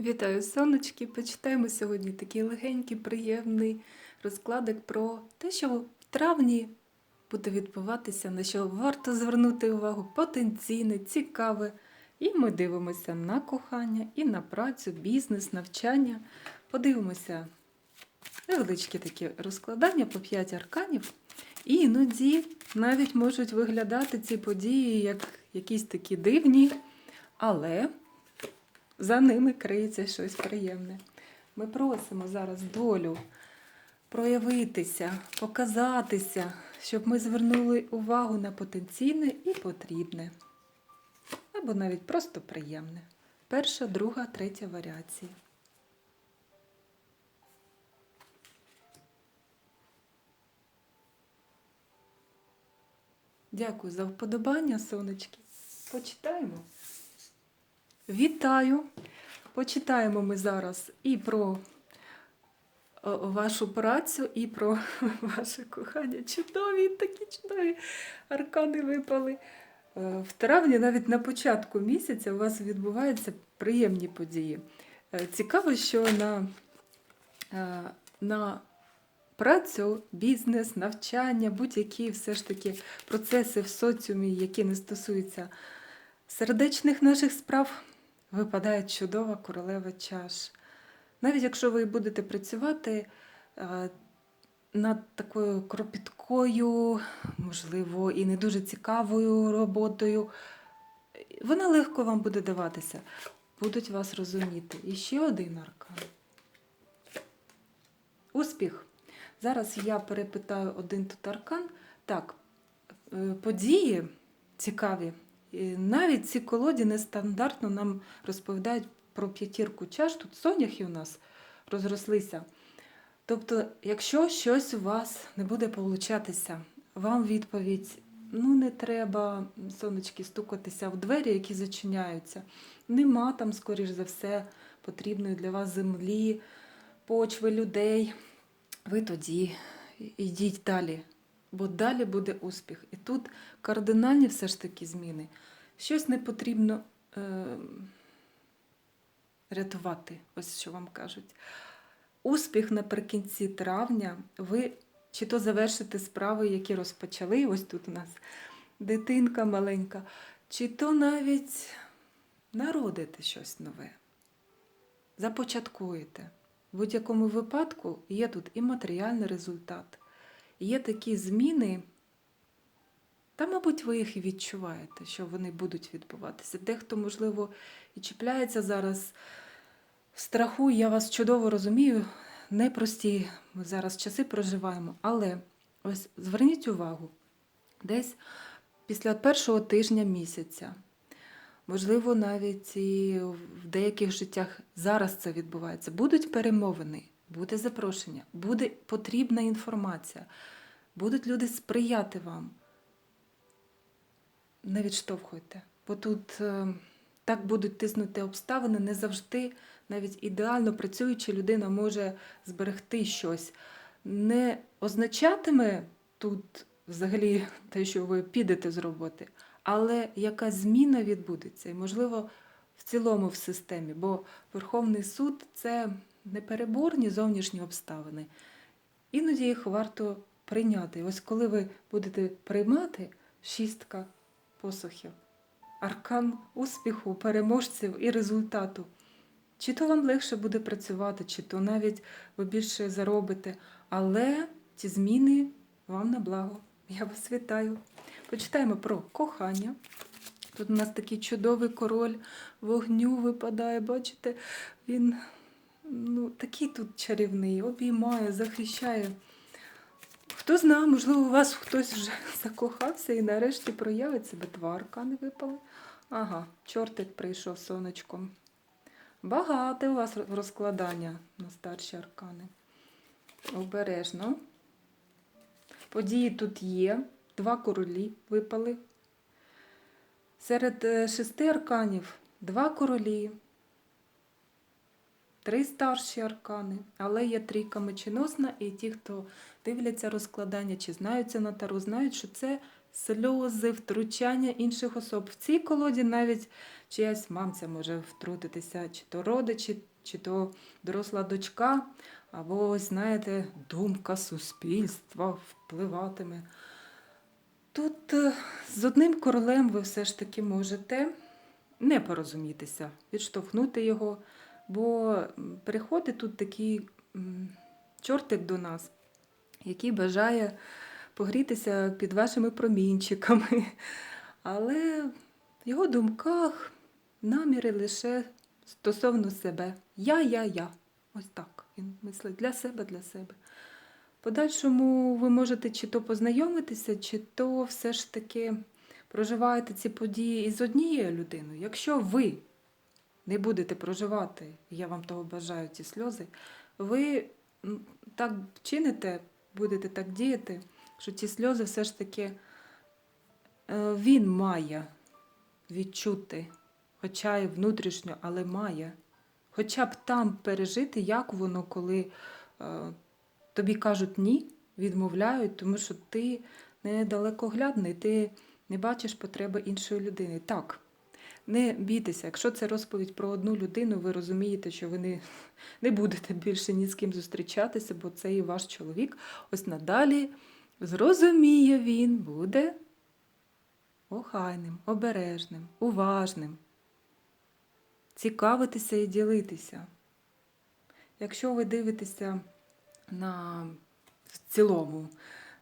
Вітаю, сонечки! Почитаємо сьогодні такий легенький, приємний розкладик про те, що в травні буде відбуватися, на що варто звернути увагу, потенційне, цікаве. І ми дивимося на кохання, і на працю, бізнес, навчання. Подивимося невеличкі такі розкладання по 5 арканів. І іноді навіть можуть виглядати ці події як якісь такі дивні, але за ними криється щось приємне. Ми просимо зараз долю проявитися, показатися, щоб ми звернули увагу на потенційне і потрібне. Або навіть просто приємне. Перша, друга, третя варіації. Дякую за вподобання, сонечки. Почитаємо. Вітаю! Почитаємо ми зараз і про е, вашу працю, і про ваше кохання. Чудові, такі чудові аркани випали. Е, В травні, навіть на початку місяця, у вас відбуваються приємні події. Е, Цікаво, що на, на працю, бізнес, навчання, будь-які все ж таки процеси в соціумі, які не стосуються сердечних наших справ, випадає чудова королева чаш. Навіть якщо ви будете працювати е, над такою кропіткою, можливо, і не дуже цікавою роботою, вона легко вам буде даватися. Будуть вас розуміти. І ще один аркан. Успіх. Зараз я перепитаю один тут аркан. Так, е, події цікаві. Навіть ці колоді нестандартно нам розповідають про п'ятірку чаш. Тут соняхи у нас розрослися. Тобто, якщо щось у вас не буде получатися, вам відповідь: ну не треба, сонечки, стукатися в двері, які зачиняються. Нема там, скоріш за все, потрібної для вас землі, почви людей. Ви тоді йдіть далі, бо далі буде успіх. І тут кардинальні все ж таки зміни. Щось не потрібно е, рятувати, ось що вам кажуть. Успіх наприкінці травня ви чи то завершите справи, які розпочали, ось тут у нас дитинка маленька, чи то навіть народите щось нове, започаткуєте. В будь-якому випадку є тут і матеріальний результат, є такі зміни. Та, мабуть, ви їх і відчуваєте, що вони будуть відбуватися. Дехто, можливо, і чіпляється зараз страху, я вас чудово розумію, непрості ми зараз часи проживаємо, але ось зверніть увагу, десь після першого тижня місяця, можливо, навіть і в деяких життях зараз це відбувається, будуть перемовини, буде запрошення, буде потрібна інформація, будуть люди сприяти вам не відштовхуйте, бо тут е, так будуть тиснути обставини, не завжди навіть ідеально працююча людина може зберегти щось. Не означатиме тут взагалі те, що ви підете з роботи, але якась зміна відбудеться, і, можливо, в цілому в системі, бо Верховний суд це непереборні зовнішні обставини. Іноді їх варто прийняти. Ось коли ви будете приймати шістка посухів, аркан успіху, переможців і результату. Чи то вам легше буде працювати, чи то навіть ви більше заробите, але ці зміни вам на благо. Я вас вітаю. Почитаємо про кохання. Тут у нас такий чудовий король вогню випадає, бачите, він ну, такий тут чарівний, обіймає, захищає. Хто знає, можливо, у вас хтось вже закохався і нарешті проявить себе. Два аркани випали. Ага, чортик прийшов сонечком. Багате у вас розкладання на старші аркани. Обережно. Події тут є. Два королі випали. Серед е, шести арканів два королі, три старші аркани, але є трійка меченосна, і ті, хто дивляться розкладання чи знаються на таро, знають, що це сльози, втручання інших особ. В цій колоді навіть чиясь мамця може втрутитися, чи то родичі, чи то доросла дочка, або, знаєте, думка суспільства впливатиме. Тут е, з одним королем ви все ж таки можете не порозумітися, відштовхнути його, бо приходить тут такий чортик до нас, який бажає погрітися під вашими промінчиками. Але в його думках наміри лише стосовно себе. Я, я, я. Ось так. Він мислить для себе, для себе. Подальшому ви можете чи то познайомитися, чи то все ж таки проживаєте ці події із однією людиною. Якщо ви не будете проживати, я вам того бажаю, ці сльози, ви так чините, будете так діяти, що ці сльози все ж таки е, він має відчути, хоча й внутрішньо, але має. Хоча б там пережити, як воно, коли е, тобі кажуть ні, відмовляють, тому що ти недалекоглядний, ти не бачиш потреби іншої людини. Так, не бійтеся, якщо це розповідь про одну людину, ви розумієте, що ви не, не будете більше ні з ким зустрічатися, бо це і ваш чоловік. Ось надалі зрозуміє він, буде охайним, обережним, уважним, цікавитися і ділитися. Якщо ви дивитеся на в цілому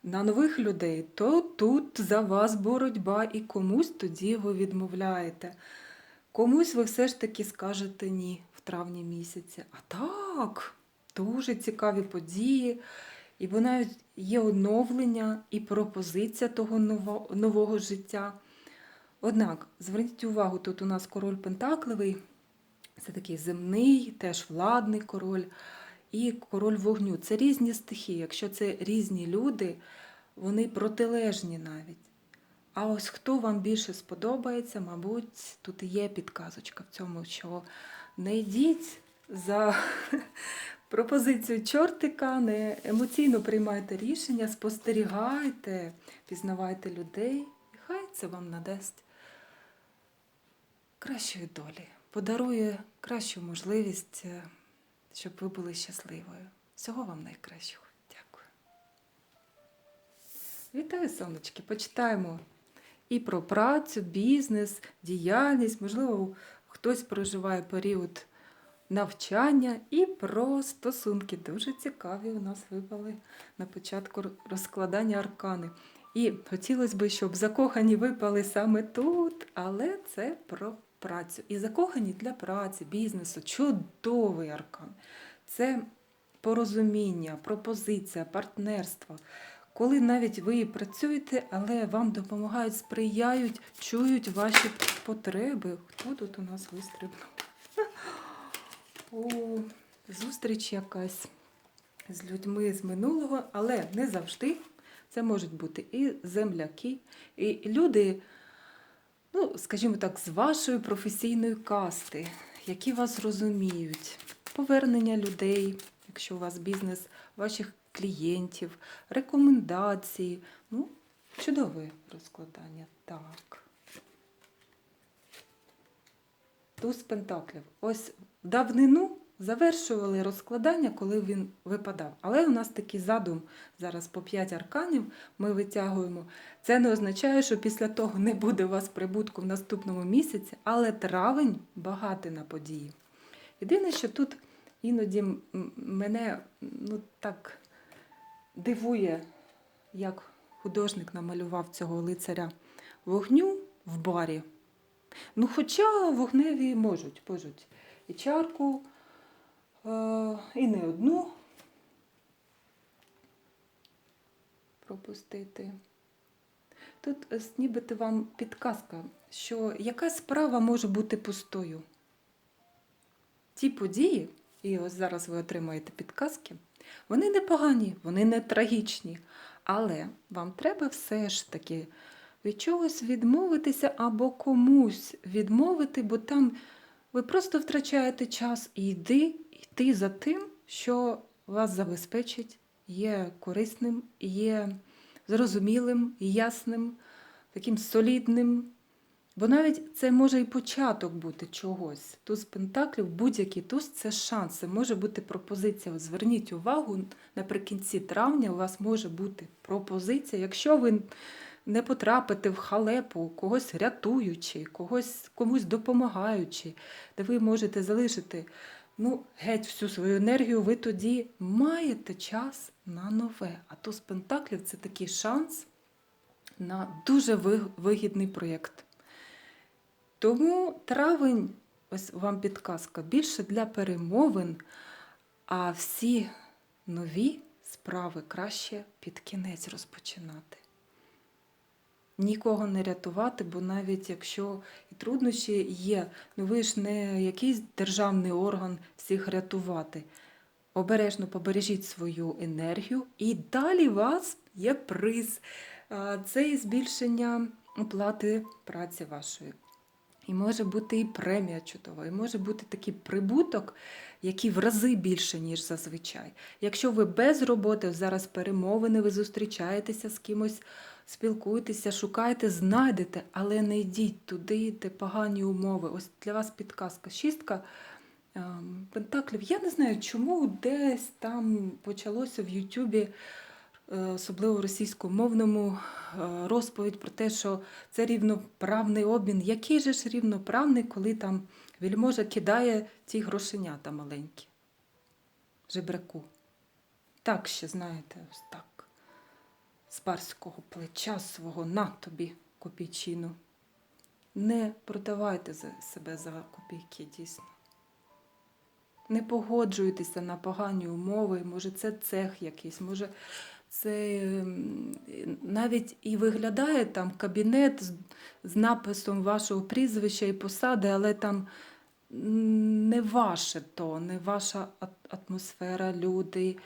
на нових людей, то тут за вас боротьба і комусь тоді ви відмовляєте. Комусь ви все ж таки скажете ні в травні місяці. А так, дуже цікаві події. І навіть є оновлення і пропозиція того ново- нового життя. Однак, зверніть увагу, тут у нас король Пентакливий, це такий земний, теж владний король, і король вогню. Це різні стихії. Якщо це різні люди, вони протилежні навіть. А ось хто вам більше сподобається, мабуть, тут і є підказочка в цьому, що не йдіть за пропозицію чортика, не емоційно приймайте рішення, спостерігайте, пізнавайте людей, і хай це вам надасть кращої долі, подарує кращу можливість, е, щоб ви були щасливою. Всього вам найкращого. Дякую. Вітаю, сонечки! Почитаємо і про працю, бізнес, діяльність. Можливо, хтось проживає період навчання і про стосунки. Дуже цікаві у нас випали на початку розкладання аркани. І хотілося б, щоб закохані випали саме тут, але це про працю. І закохані для праці, бізнесу. Чудовий аркан. Це порозуміння, пропозиція, партнерство. Коли навіть ви працюєте, але вам допомагають, сприяють, чують ваші потреби. Хто тут у нас вистрибнув? О, зустріч якась з людьми з минулого, але не завжди. Це можуть бути і земляки, і люди, ну, скажімо так, з вашої професійної касти, які вас розуміють, повернення людей, якщо у вас бізнес, ваших клієнтів, рекомендації. Ну, чудове розкладання. Так. Туз Пентаклів. Ось давнину завершували розкладання, коли він випадав. Але у нас такий задум зараз по 5 арканів ми витягуємо. Це не означає, що після того не буде у вас прибутку в наступному місяці, але травень багатий на події. Єдине, що тут іноді мене ну, так дивує, як художник намалював цього лицаря вогню в барі. Ну, хоча вогневі можуть, можуть і чарку, і не одну пропустити. Тут е, нібито вам підказка, що яка справа може бути пустою. Ті події, і ось зараз ви отримаєте підказки, вони не погані, вони не трагічні, але вам треба все ж таки від чогось відмовитися або комусь відмовити, бо там ви просто втрачаєте час і йди, йти за тим, що вас забезпечить, є корисним, є зрозумілим, ясним, таким солідним. Бо навіть це може і початок бути чогось. Туз Пентаклів, будь-який туз це шанс, це може бути пропозиція. Зверніть увагу, наприкінці травня у вас може бути пропозиція, якщо ви не потрапите в халепу, когось рятуючи, когось комусь допомагаючи, де ви можете залишити ну, геть всю свою енергію, ви тоді маєте час на нове. А туз Пентаклів це такий шанс на дуже вигідний проєкт. Тому травень, ось вам підказка, більше для перемовин, а всі нові справи краще під кінець розпочинати. Нікого не рятувати, бо навіть якщо і труднощі є, ну ви ж не якийсь державний орган всіх рятувати. Обережно побережіть свою енергію, і далі у вас є приз. Це і збільшення оплати праці вашої. І може бути і премія чудова, і може бути такий прибуток, який в рази більше, ніж зазвичай. Якщо ви без роботи, зараз перемовини, ви зустрічаєтеся з кимось, спілкуєтеся, шукаєте, знайдете, але не йдіть туди, де погані умови. Ось для вас підказка. Шістка ем, пентаклів. Я не знаю, чому десь там почалося в Ютубі особливо російськомовному, е, розповідь про те, що це рівноправний обмін. Який же ж рівноправний, коли там вельможа кидає ті грошенята маленькі? Жебраку. Так ще, знаєте, ось так. З барського плеча свого на тобі копійчину. Не продавайте себе за копійки, дійсно. Не погоджуйтеся на погані умови, може це цех якийсь, може це ем, навіть і виглядає там кабінет з, написом вашого прізвища і посади, але там не ваше то, не ваша атмосфера, люди,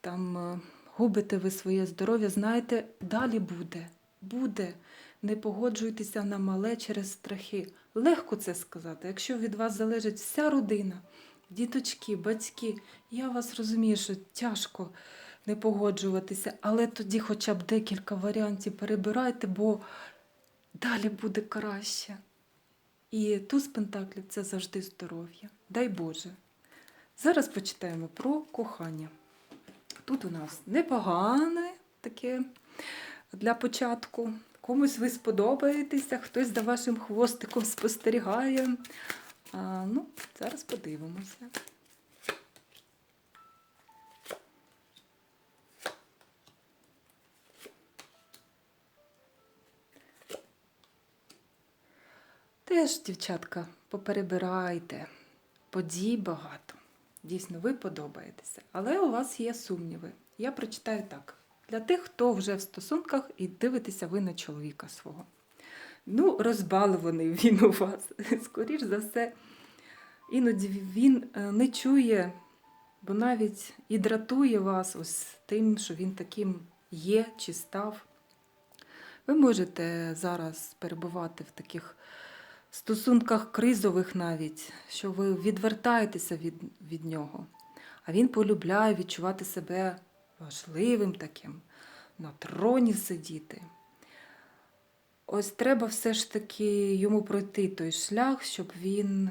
там е, губите ви своє здоров'я, знаєте, далі буде, буде. Не погоджуйтеся на мале через страхи. Легко це сказати, якщо від вас залежить вся родина, діточки, батьки. Я вас розумію, що тяжко не погоджуватися, але тоді хоча б декілька варіантів перебирайте, бо далі буде краще. І туз пентаклів це завжди здоров'я. Дай Боже. Зараз почитаємо про кохання. Тут у нас непогане таке для початку. Комусь ви сподобаєтеся, хтось за вашим хвостиком спостерігає. А, ну, зараз подивимося. Теж, дівчатка, поперебирайте. Подій багато. Дійсно, ви подобаєтеся. Але у вас є сумніви. Я прочитаю так. Для тих, хто вже в стосунках і дивитеся ви на чоловіка свого. Ну, розбалований він у вас. Скоріш за все, іноді він е, не чує, бо навіть і дратує вас ось тим, що він таким є чи став. Ви можете зараз перебувати в таких стосунках кризових навіть, що ви відвертаєтеся від, від нього. А він полюбляє відчувати себе важливим таким, на троні сидіти. Ось треба все ж таки йому пройти той шлях, щоб він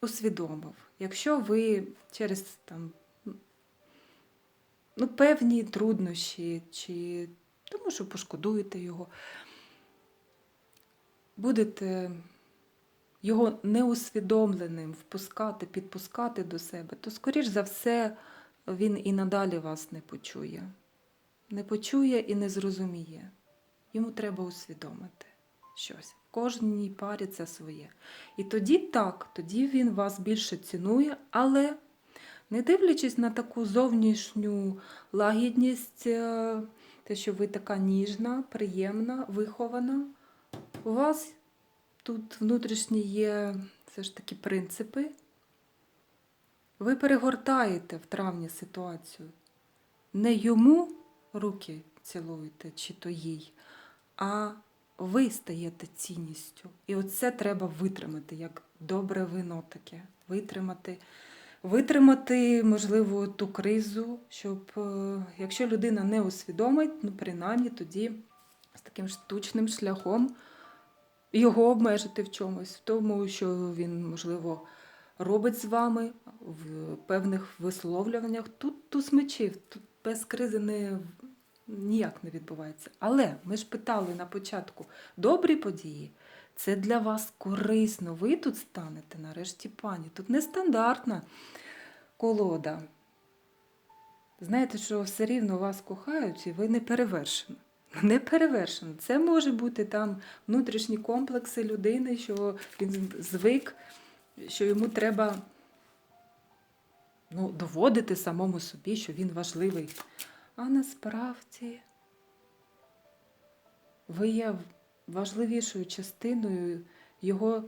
усвідомив. Якщо ви через там, ну, певні труднощі, чи тому що пошкодуєте його, будете його неусвідомленим впускати, підпускати до себе, то, скоріш за все, він і надалі вас не почує. Не почує і не зрозуміє. Йому треба усвідомити щось. В кожній парі це своє. І тоді так, тоді він вас більше цінує, але не дивлячись на таку зовнішню лагідність, е, те, що ви така ніжна, приємна, вихована, у вас тут внутрішні є все ж таки принципи. Ви перегортаєте в травні ситуацію. Не йому руки цілуєте чи то їй, а ви стаєте цінністю. І оце треба витримати, як добре вино таке. Витримати, витримати, можливо, ту кризу, щоб е, якщо людина не усвідомить, ну принаймні тоді з таким штучним шляхом його обмежити в чомусь, в тому, що він, можливо, робить з вами в певних висловлюваннях. Тут туз мечів, тут без кризи не, ніяк не відбувається. Але ми ж питали на початку: добрі події. Це для вас корисно. Ви тут станете нарешті пані. Тут нестандартна колода. Знаєте, що все рівно вас кохають, і ви не перевершені. Не перевершено. Це може бути там внутрішні комплекси людини, що він звик, що йому треба ну, доводити самому собі, що він важливий. А насправді ви є важливішою частиною його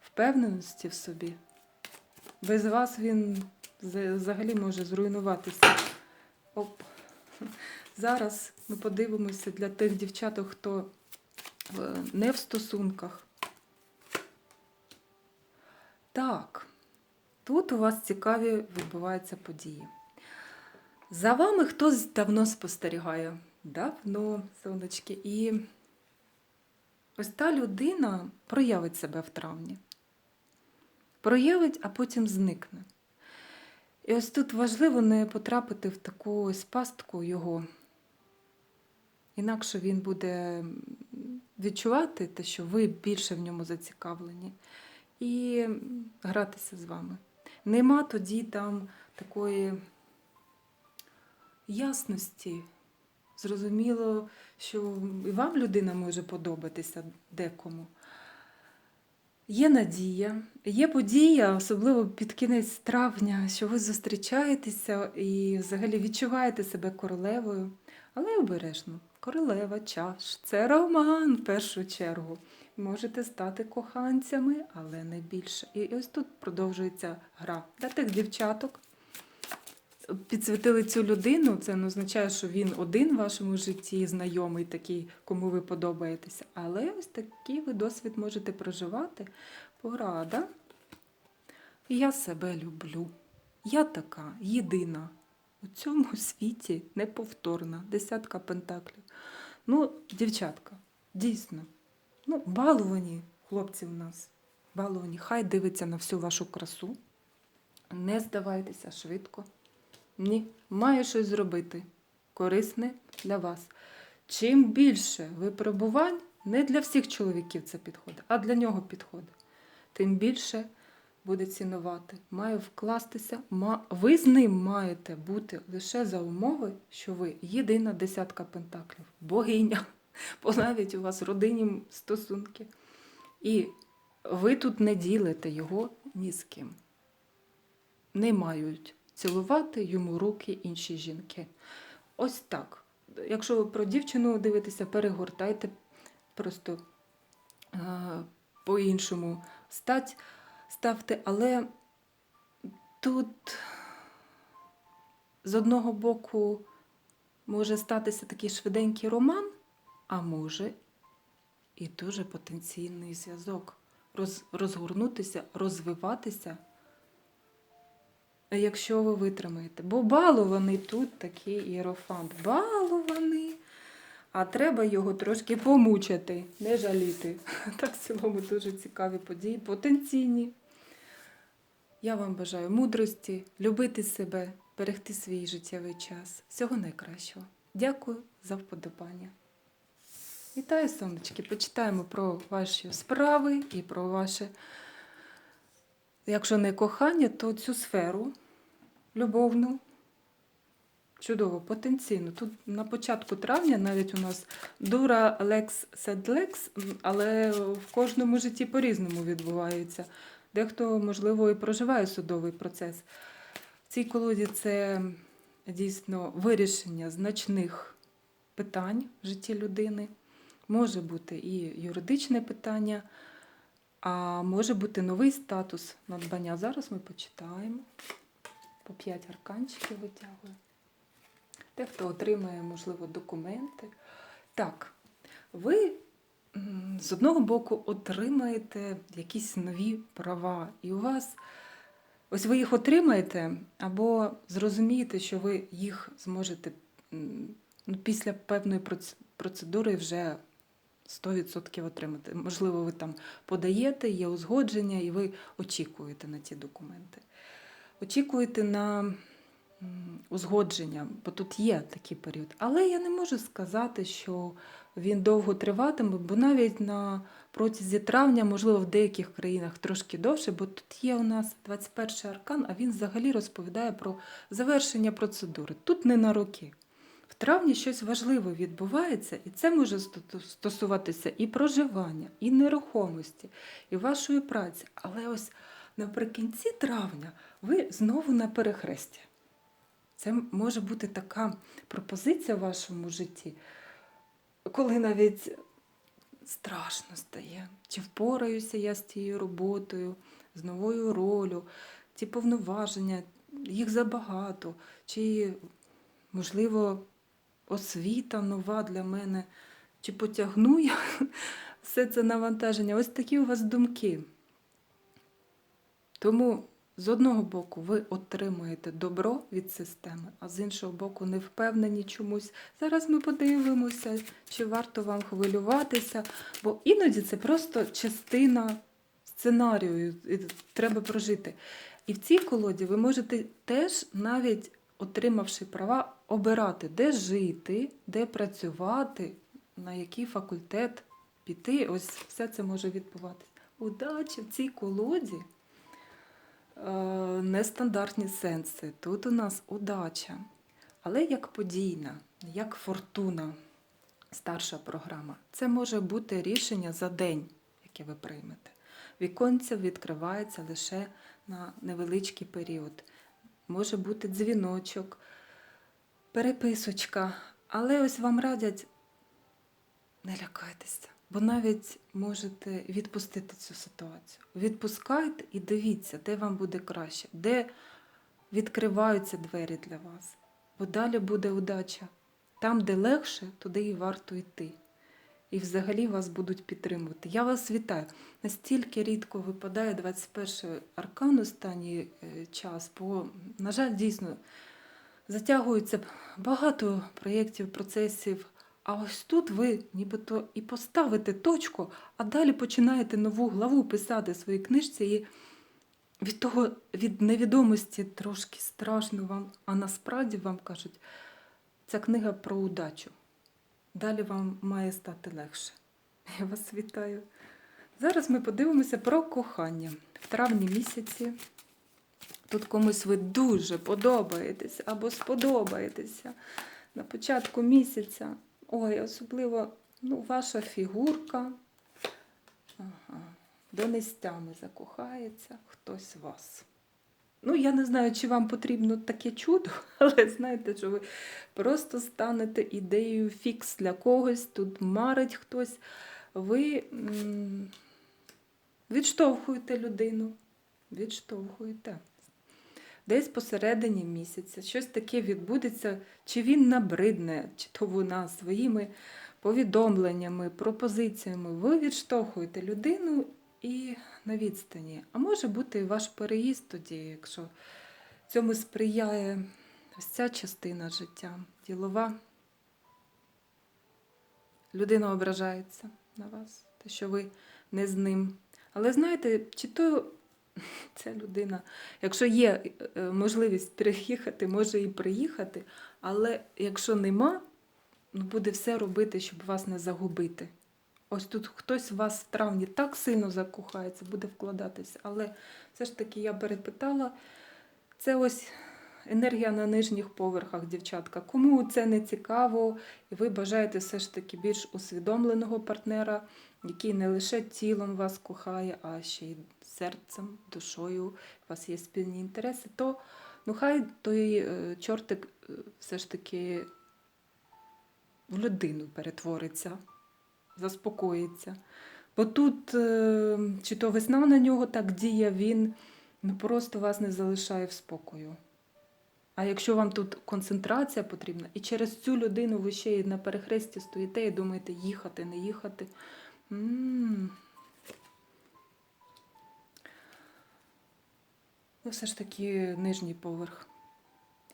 впевненості в собі. Без вас він взагалі може зруйнуватися. Оп. Зараз ми подивимося для тих дівчаток, хто не в стосунках. Так, тут у вас цікаві відбуваються події. За вами хтось давно спостерігає. Давно, сонечки. І ось та людина проявить себе в травні. Проявить, а потім зникне. І ось тут важливо не потрапити в таку ось пастку його. Інакше він буде відчувати те, що ви більше в ньому зацікавлені, і гратися з вами. Нема тоді там такої ясності. Зрозуміло, що і вам людина може подобатися декому. Є надія, є подія, особливо під кінець травня, що ви зустрічаєтеся і взагалі відчуваєте себе королевою, але обережно. Королева, чаш, це роман в першу чергу. Можете стати коханцями, але не більше. І ось тут продовжується гра. Для тих дівчаток підсвітили цю людину, це не означає, що він один в вашому житті, знайомий такий, кому ви подобаєтеся. Але ось такий ви досвід можете проживати. Порада. Я себе люблю. Я така єдина. У цьому світі неповторна. Десятка пентаклів. Ну, дівчатка, дійсно. Ну, баловані хлопці в нас. Баловані. Хай дивиться на всю вашу красу. Не здавайтеся швидко. Ні, маю щось зробити. Корисне для вас. Чим більше випробувань, не для всіх чоловіків це підходить, а для нього підходить. Тим більше буде цінувати. Має вкластися. Ви з ним маєте бути лише за умови, що ви єдина десятка пентаклів, богиня, бо навіть у вас родинні стосунки. І ви тут не ділите його ні з ким. Не мають цілувати йому руки інші жінки. Ось так. Якщо ви про дівчину дивитеся, перегортайте просто е, по-іншому стать ставте, але тут з одного боку може статися такий швиденький роман, а може і дуже потенційний зв'язок. Роз, розгорнутися, розвиватися якщо ви витримаєте. Бо балований тут такий іерофант. Балований. А треба його трошки помучити, не жаліти. Так, в цілому дуже цікаві події, потенційні. Я вам бажаю мудрості, любити себе, берегти свій життєвий час. Всього найкращого. Дякую за вподобання. Вітаю, сонечки. Почитаємо про ваші справи і про ваше якщо не кохання, то цю сферу любовну. Чудово, потенційно. Тут на початку травня навіть у нас дура лекс седлекс, але в кожному житті по-різному відбувається. Дехто, можливо, і проживає судовий процес. В цій колоді це дійсно вирішення значних питань в житті людини. Може бути і юридичне питання, а може бути новий статус надбання. Зараз ми почитаємо. По 5 арканчиків витягую. Дехто отримає, можливо, документи. Так, ви з одного боку отримаєте якісь нові права, і у вас ось ви їх отримаєте, або зрозумієте, що ви їх зможете ну, після певної процедури вже 100% отримати. Можливо, ви там подаєте, є узгодження, і ви очікуєте на ті документи. Очікуєте на узгодження, бо тут є такий період. Але я не можу сказати, що він довго триватиме, бо навіть на протязі травня, можливо, в деяких країнах трошки довше, бо тут є у нас 21 аркан, а він взагалі розповідає про завершення процедури. Тут не на роки. В травні щось важливе відбувається, і це може стосуватися і проживання, і нерухомості, і вашої праці. Але ось наприкінці травня ви знову на перехресті. Це може бути така пропозиція в вашому житті, коли навіть страшно стає. Чи впораюся я з тією роботою, з новою ролью, ці повноваження, їх забагато, чи, можливо, освіта нова для мене, чи потягну я все це навантаження. Ось такі у вас думки. Тому з одного боку ви отримуєте добро від системи, а з іншого боку, не впевнені чомусь. Зараз ми подивимося, чи варто вам хвилюватися, бо іноді це просто частина сценарію, і треба прожити. І в цій колоді ви можете теж, навіть отримавши права, обирати, де жити, де працювати, на який факультет піти. Ось все це може відбуватися. Удачі в цій колоді нестандартні сенси. Тут у нас удача, але як подійна, як фортуна, старша програма. Це може бути рішення за день, яке ви приймете. Віконце відкривається лише на невеличкий період. Може бути дзвіночок, переписочка. Але ось вам радять не лякайтеся, бо навіть можете відпустити цю ситуацію. Відпускайте і дивіться, де вам буде краще, де відкриваються двері для вас. Бо далі буде удача. Там, де легше, туди і варто йти. І взагалі вас будуть підтримувати. Я вас вітаю. Настільки рідко випадає 21 аркан останній е, час, бо, на жаль, дійсно затягується багато проєктів, процесів. А ось тут ви нібито і поставите точку, а далі починаєте нову главу писати в своїй книжці, і від того, від невідомості трошки страшно вам, а насправді вам кажуть, ця книга про удачу. Далі вам має стати легше. Я вас вітаю. Зараз ми подивимося про кохання. В травні місяці тут комусь ви дуже подобаєтесь або сподобаєтеся на початку місяця. Ой, особливо ну, ваша фігурка. Ага. Донестями закохається хтось вас. Ну, я не знаю, чи вам потрібно таке чудо, але знаєте, що ви просто станете ідеєю фікс для когось, тут марить хтось. Ви м, відштовхуєте людину. Відштовхуєте. Десь посередині місяця щось таке відбудеться, чи він набридне, чи то вона своїми повідомленнями, пропозиціями. Ви відштовхуєте людину і на відстані. А може бути ваш переїзд тоді, якщо цьому сприяє ось ця частина життя, ділова. Людина ображається на вас, те, що ви не з ним. Але знаєте, чи то ця людина, якщо є е, можливість переїхати, може і приїхати, але якщо нема, ну буде все робити, щоб вас не загубити. Ось тут хтось в вас в травні так сильно закохається, буде вкладатися. Але все ж таки я перепитала, це ось енергія на нижніх поверхах, дівчатка. Кому це не цікаво, і ви бажаєте все ж таки більш усвідомленого партнера, який не лише тілом вас кохає, а ще й серцем, душою, у вас є спільні інтереси, то ну хай той е, чортик е, все ж таки в людину перетвориться заспокоїться. Бо тут е, чи то весна на нього так діє, він ну, просто вас не залишає в спокою. А якщо вам тут концентрація потрібна, і через цю людину ви ще й на перехресті стоїте і думаєте, їхати, не їхати. м Ну, все ж таки нижній поверх.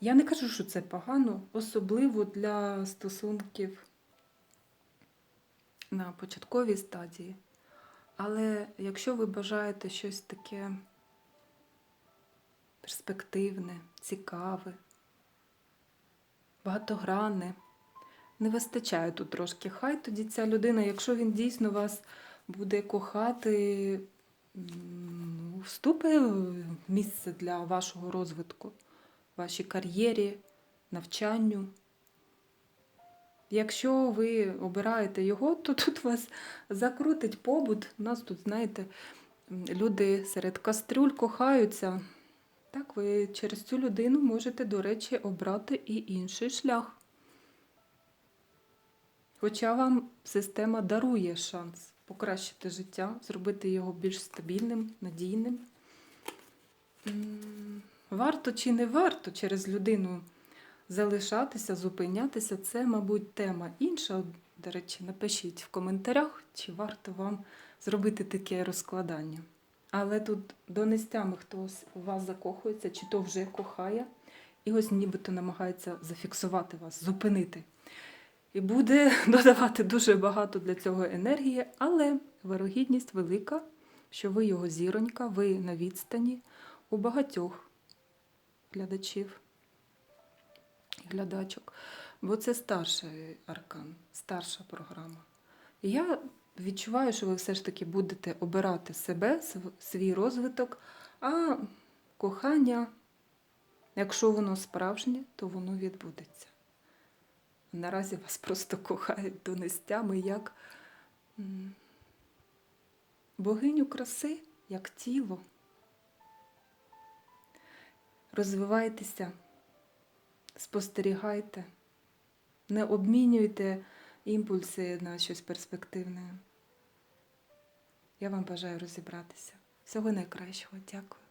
Я не кажу, що це погано, особливо для стосунків на початковій стадії. Але якщо ви бажаєте щось таке перспективне, цікаве, багатогранне, не вистачає тут трошки. Хай тоді ця людина, якщо він дійсно вас буде кохати, м, вступить в місце для вашого розвитку, вашій кар'єрі, навчанню. Якщо ви обираєте його, то тут вас закрутить побут. У нас тут, знаєте, люди серед кастрюль кохаються. Так, ви через цю людину можете, до речі, обрати і інший шлях. Хоча вам система дарує шанс покращити життя, зробити його більш стабільним, надійним. Варто чи не варто через людину залишатися, зупинятися, це, мабуть, тема інша. До речі, напишіть в коментарях, чи варто вам зробити таке розкладання. Але тут донестями хтось у вас закохується, чи то вже кохає, і ось нібито намагається зафіксувати вас, зупинити. І буде додавати дуже багато для цього енергії, але вирогідність велика, що ви його зіронька, ви на відстані у багатьох глядачів і глядачок. Бо це старший аркан, старша програма. І я відчуваю, що ви все ж таки будете обирати себе, свій розвиток, а кохання, якщо воно справжнє, то воно відбудеться. Наразі вас просто кохають донестями як богиню краси, як тіло. Розвивайтеся, спостерігайте, не обмінюйте імпульси на щось перспективне. Я вам бажаю розібратися. Всього найкращого. Дякую.